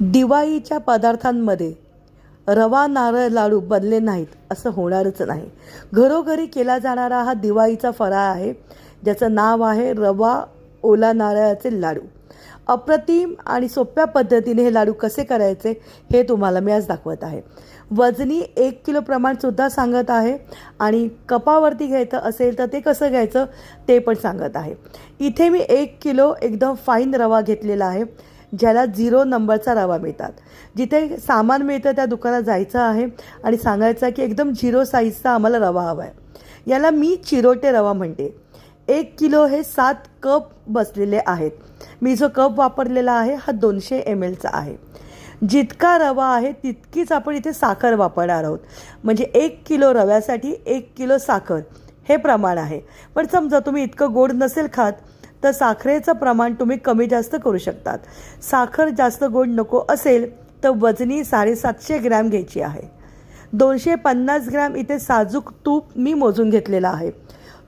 दिवाळीच्या पदार्थांमध्ये रवा नारळ लाडू बनले नाहीत असं होणारच नाही. घरोघरी केला जाणारा हा दिवाळीचा फराळ आहे ज्याचं नाव आहे रवा ओला नारळाचे लाडू. अप्रतिम आणि सोप्या पद्धतीने हे लाडू कसे करायचे हे तुम्हाला मी आज दाखवत आहे. वजनी एक किलो प्रमाणसुद्धा सांगत आहे आणि कपावरती घ्यायचं असेल तर ते कसं घ्यायचं ते पण सांगत आहे. इथे मी एक किलो एकदम फाईन रवा घेतलेला आहे. ज्याला झिरो नंबरचा रवा मिळतात. जिथे सामान मिळतं त्या दुकानात जायचं आहे आणि सांगायचं की एकदम झिरो साईजचा आम्हाला रवा हवा आहे याला मी चिरोटे रवा म्हणते. एक किलो हे सात कप बसलेले आहेत. मी जो कप वापरलेला आहे हा दोनशे एम एलचा आहे. जितका रवा आहे तितकीच आपण इथे साखर वापरणार आहोत. म्हणजे एक किलो रव्यासाठी एक किलो साखर हे प्रमाण आहे. पण समजा तुम्ही इतकं गोड नसेल खात तर साखरेचं प्रमाण तुम्ही कमी जास्त करू शकतात. साखर जास्त गोड नको असेल तर वजनी साडेसातशे ग्रॅम घ्यायची आहे. दोनशे पन्नास ग्रॅम इथे साजूक तूप मी मोजून घेतलेलं आहे.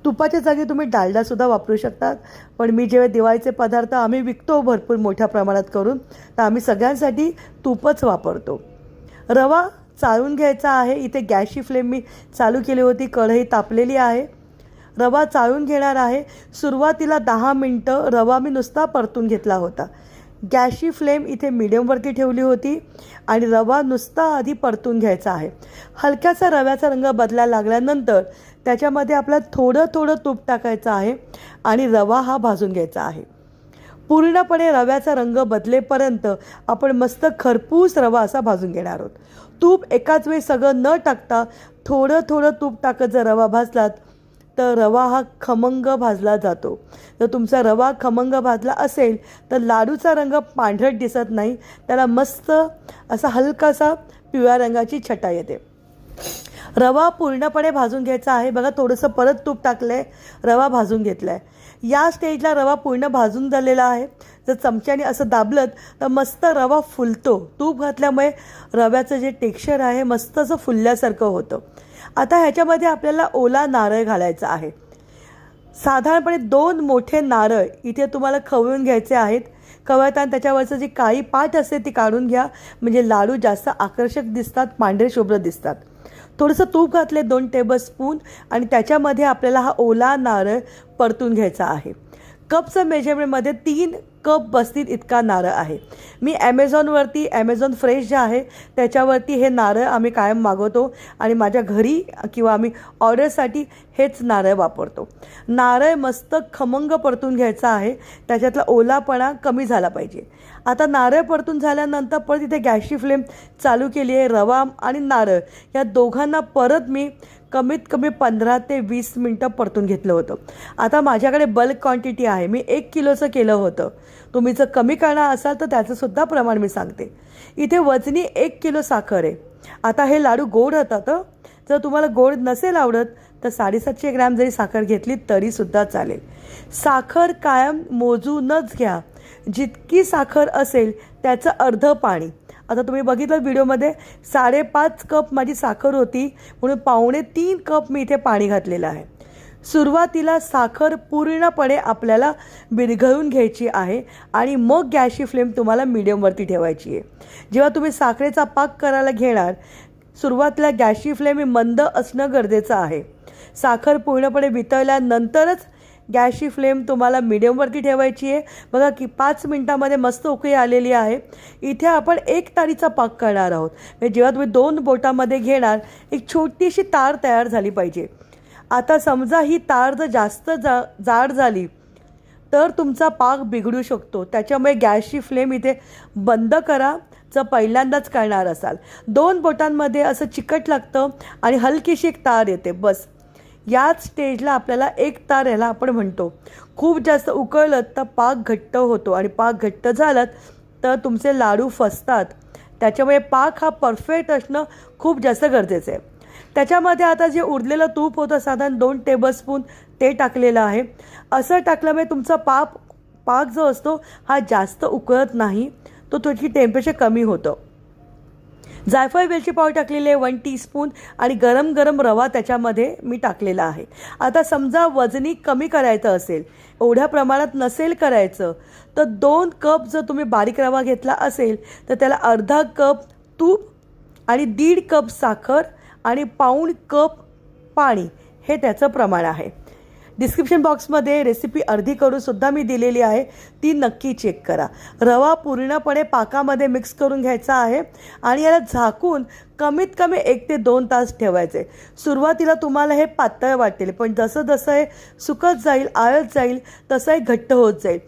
तुपाच्या जागी तुम्ही डालडासुद्धा वापरू शकतात. पण मी जेव्हा दिवाळीचे पदार्थ आम्ही विकतो भरपूर मोठ्या प्रमाणात करून तर आम्ही सगळ्यांसाठी तूपच वापरतो. रवा चाळून घ्यायचा आहे. इथे गॅसची फ्लेम मी चालू केली होती. कढई तापलेली आहे. रवा चाळून घेणार आहे. सुरुवातीला दहा मिनटं रवा मी नुसता परतून घेतला होता. गॅसची फ्लेम इथे मिडियमवरती ठेवली होती आणि रवा नुसता आधी परतून घ्यायचा आहे. हलक्याचा रव्याचा रंग बदलायला लागल्यानंतर त्याच्यामध्ये आपला थोडं थोडं तूप टाकायचं आहे आणि रवा हा भाजून घ्यायचा आहे. पूर्णपणे रव्याचा रंग बदलेपर्यंत आपण मस्त खरपूस रवा असा भाजून घेणार आहोत. तूप एकाच वेळी सगळं न टाकता थोडं थोडं तूप टाकत जर रवा भाजलात तर रवा हा खमंग भाजला जातो. जर तुमचा रवा खमंग भाजला असेल तर लाडूचा रंग पांढरट दिसत नाही. त्याला मस्त असा हलकासा पिवळ्या रंगाची छटा येते. रवा पूर्णपणे भाजून घ्यायचा आहे. बघा थोडंसं परत तूप टाकलं आहे रवा भाजून घेतला आहे या स्टेजला रवा पूर्ण भाजून झालेला आहे. जर चमच्याने असं दाबलं तर मस्त रवा फुलतो. तूप घातल्यामुळे रव्याचं जे टेक्स्चर आहे मस्त असं फुलल्यासारखं होतं. आता ह्याच्यामध्ये आपल्याला ओला नारळ घालायचा आहे. साधारणपणे दोन मोठे नारळ इथे तुम्हाला खवळून घ्यायचे आहेत. खवळताना त्याच्यावरचं जी काळी पाठ असते ती काढून घ्या. म्हणजे लाडू जास्त आकर्षक दिसतात पांढरे शुभ्र दिसतात. थोडंसं तूप घातले दोन टेबलस्पून आणि त्याच्यामध्ये आपल्याला हा ओला नारळ परतून घ्यायचा आहे. कपचं मेजरमेंटमध्ये तीन कप बसतील इतका नारळ आहे. मी ॲमेझॉनवरती ॲमेझॉन फ्रेश जे आहे त्याच्यावरती हे नारळ आम्ही कायम मागवतो आणि माझ्या घरी किंवा आम्ही ऑर्डरसाठी हेच नारळ वापरतो. नारळ मस्त खमंग परतून घ्यायचा आहे त्याच्यातला ओलापणा कमी झाला पाहिजे. आता नारळ परतून झाल्यानंतर परत इथे गॅसची फ्लेम चालू केली आहे रवा आणि नारळ या दोघांना परत मी कमीत कमी पंधरा ते वीस मिनटं परतून घेतलं होतं. आता माझ्याकडे बल्क क्वांटिटी आहे. मी एक किलोचं केलं होतं. तुम्ही जर कमी करणार असाल तर त्याचंसुद्धा प्रमाण मी सांगते. इथे वजनी एक किलो साखर आहे. आता हे लाडू गोड होतात जर तुम्हाला गोड नसेल आवडत तर साडेसातशे ग्रॅम जरी साखर घेतली तरीसुद्धा चालेल. साखर कायम मोजूनच घ्या. जितकी साखर असेल त्याचं अर्ध पाणी. आता तुम्ही बघितलं व्हिडिओमध्ये साडेपाच कप माझी साखर होती म्हणून पावणे तीन कप मी इथे पाणी घातलेलं आहे. सुरुवातीला साखर पूर्णपणे आपल्याला विरघळून घ्यायची आहे आणि मग गॅसची फ्लेम तुम्हाला मिडियमवरती ठेवायची आहे. जेव्हा तुम्ही साखरेचा पाक करायला घेणार सुरुवातीला गॅसची फ्लेम ही मंद असणं गरजेचं आहे. साखर पूर्णपणे वितळल्यानंतरच गॅसची फ्लेम तुम्हाला मिडियमवरती ठेवायची आहे. बघा की पाच मिनटामध्ये मस्त उकळी आलेली आहे. इथे आपण एक तारीचा पाक करणार आहोत. म्हणजे जेव्हा तुम्ही दोन बोटामध्ये घेणार एक छोटीशी तार तयार झाली पाहिजे. आता समजा ही तार जर जास्त जा जाड झाली तर तुमचा पाक बिघडू शकतो. त्याच्यामुळे गॅसची फ्लेम इथे बंद करा. जर पहिल्यांदाच करणार असाल. दोन बोटांमध्ये असं चिकट लागतं आणि हलकीशी एक तार येते. बस. याच स्टेजला आपल्याला एक तार याला आपण म्हणतो. खूप जास्त उकळलं तर पाक घट्ट होतो आणि पाक घट्ट झालं तर तुमचे लाडू फसतात. त्याच्यामुळे पाक हा परफेक्ट असणं खूप जास्त गरजेचं आहे. त्याच्यामध्ये आता जे उरलेलं तूप होतं साधारण दोन टेबलस्पून ते टाकलेलं आहे. असं टाकल्यामुळे तुमचा पाप पाक जो असतो हा जास्त उकळत नाही. तो थोडी टेम्परेचर कमी होतं. जायफळ वेलची पाव टाकलेली आहे वन टीस्पून आणि गरम गरम रवा त्याच्यामध्ये मी टाकलेला आहे. आता समजा वजनी कमी करायचं असेल एवढ्या प्रमाणात नसेल करायचं तर दोन कप जर तुम्ही बारीक रवा घेतला असेल तर त्याला अर्धा कप तूप आणि दीड कप साखर आणि पाऊण कप पाणी हे त्याचं प्रमाण आहे. डिस्क्रिप्शन बॉक्समध्ये रेसिपी अर्धी करून सुद्धा मी दिलेली आहे. ती नक्की चेक करा. रवा पूर्णपणे पाकामध्ये मिक्स करून घ्यायचा आहे आणि याला झाकून कमीत कमी एक ते दोन तास ठेवायचे. सुरुवातीला तुम्हाला हे पातळ वाटेल पण जसं जसं हे सुकत जाईल आळत जाईल तसं हे घट्ट होत जाईल.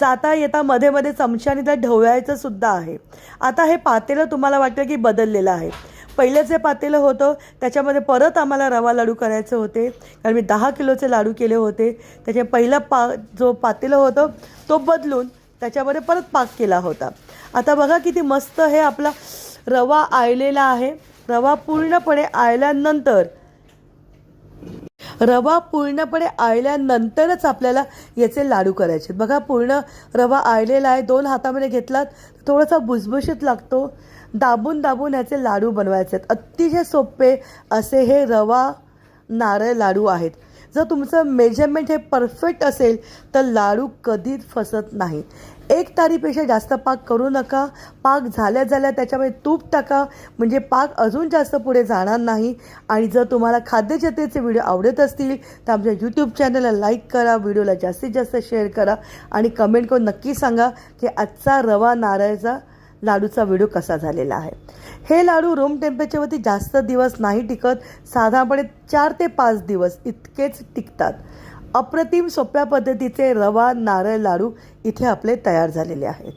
जाता येता मध्ये मध्ये चमच्याने त्या ढवळायचं सुद्धा आहे. आता हे पातेलं तुम्हाला वाटेल की बदललेलं आहे. पहिलं जे पातेलं होतं त्याच्यामध्ये परत आम्हाला रवा लाडू करायचे होते. कारण मी दहा किलोचे लाडू केले होते. त्याच्या पहिला पा जो पातेलं होतं तो बदलून त्याच्यामध्ये परत पाक केला होता. आता बघा किती मस्त हे आपला रवा आळलेला आहे. रवा पूर्णपणे आळल्यानंतर रवा पूर्णपणे आळल्यानंतरच आपल्याला याचे लाडू करायचे बघा पूर्ण रवा आळलेला आहे. दोन हातामध्ये घेतलात थोडासा भुसभुशीत लागतो. दाबून दाबून ह्याचे लाडू बनवायचे आहेत. अतिशय सोपे असे हे रवा नारळ लाडू आहेत. जर तुमचं मेजरमेंट हे परफेक्ट असेल तर लाडू कधीच फसत नाही. एक तारीपेक्षा जास्त पाक करू नका. पाक झाल्या झाल्या त्याच्यामध्ये तूप टाका. म्हणजे पाक अजून जास्त पुढे जाणार नाही. आणि जर तुम्हाला खाद्यजतेचे व्हिडिओ आवडत असतील तर आमच्या यूट्यूब चॅनलला लाईक करा व्हिडिओला जास्तीत जास्त शेअर करा. आणि कमेंट करून नक्की सांगा की आजचा रवा नारळाचा लाडूचा व्हिडिओ कसा झालेला आहे? हे लाडू रूम टेम्परेचरवरती जास्त दिवस नाही टिकत साधारणपणे चार ते पाच दिवस इतकेच टिकतात. अप्रतिम सोप्या पद्धतीचे रवा नारळ लाडू इथे आपले तयार झालेले आहेत.